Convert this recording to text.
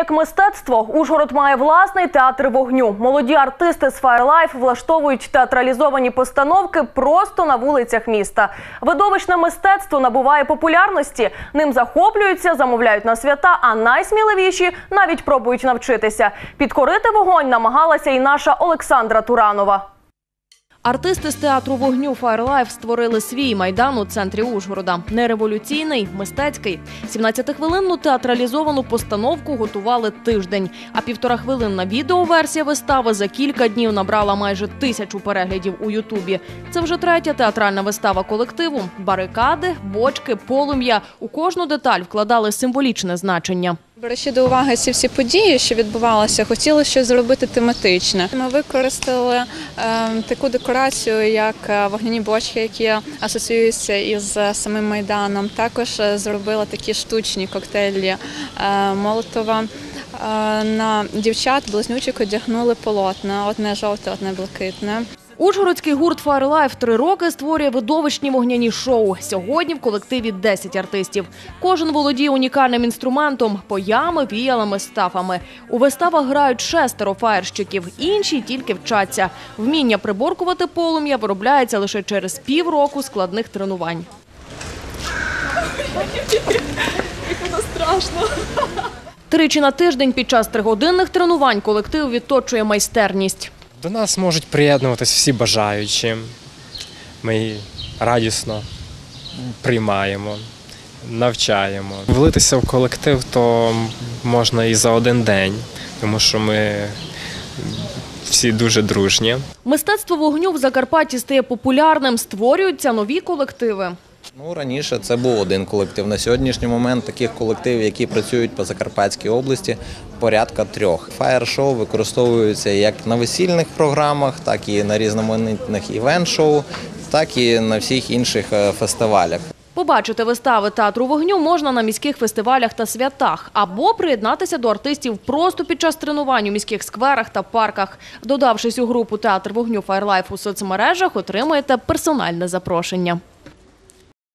як мистецтво. Ужгород має власний театр вогню. Молоді артисти з Файрлайф влаштовують театралізовані постановки просто на вулицях міста. Видовищне мистецтво набуває популярності. Ним захоплюються, замовляють на свята, а найсміливіші навіть пробують навчитися. Підкорити вогонь намагалася і наша Олександра Туранова. Артисти з театру вогню Firelife створили свій майдан у центрі Ужгорода. Не революційний, мистецький. 17-хвилинну театралізовану постановку готували тиждень. А півторахвилинна відеоверсія вистави за кілька днів набрала майже тисячу переглядів у Ютубі. Це вже третя театральна вистава колективу. Барикади, бочки, полум'я. У кожну деталь вкладали символічне значення. Беручи до уваги ці всі події, що відбувалися, хотіли щось зробити тематичне. Ми використали е, таку декорацію, як е, вогняні бочки, які асоціюються із е, самим майданом. Також е, зробили такі штучні коктейлі е, Молотова. На дівчат близнючок одягнули полотна: одне жовте, одне блакитне. Ужгородський гурт Firelife три роки створює видовищні вогняні шоу. Сьогодні в колективі 10 артистів. Кожен володіє унікальним інструментом, поями, віялами, стафами. У виставах грають шестеро фаєрщиків, інші тільки вчаться. Вміння приборкувати полум'я виробляється лише через півроку складних тренувань. Тричі на тиждень під час тригодинних тренувань колектив відточує майстерність. До нас можуть приєднуватись всі бажаючі. Ми радісно приймаємо, навчаємо. Влитися в колектив то можна і за один день, тому що ми всі дуже дружні. Мистецтво вогню в Закарпатті стає популярним, створюються нові колективи. Ну, раніше це був один колектив. На сьогоднішній момент таких колективів, які працюють по Закарпатській області, порядка трьох. Фаєр-шоу використовуються як на весільних програмах, так і на різноманітних івент-шоу, так і на всіх інших е, фестивалях. Побачити вистави театру вогню можна на міських фестивалях та святах або приєднатися до артистів просто під час тренувань у міських скверах та парках. Додавшись у групу театр вогню Firelife у соцмережах, отримаєте персональне запрошення.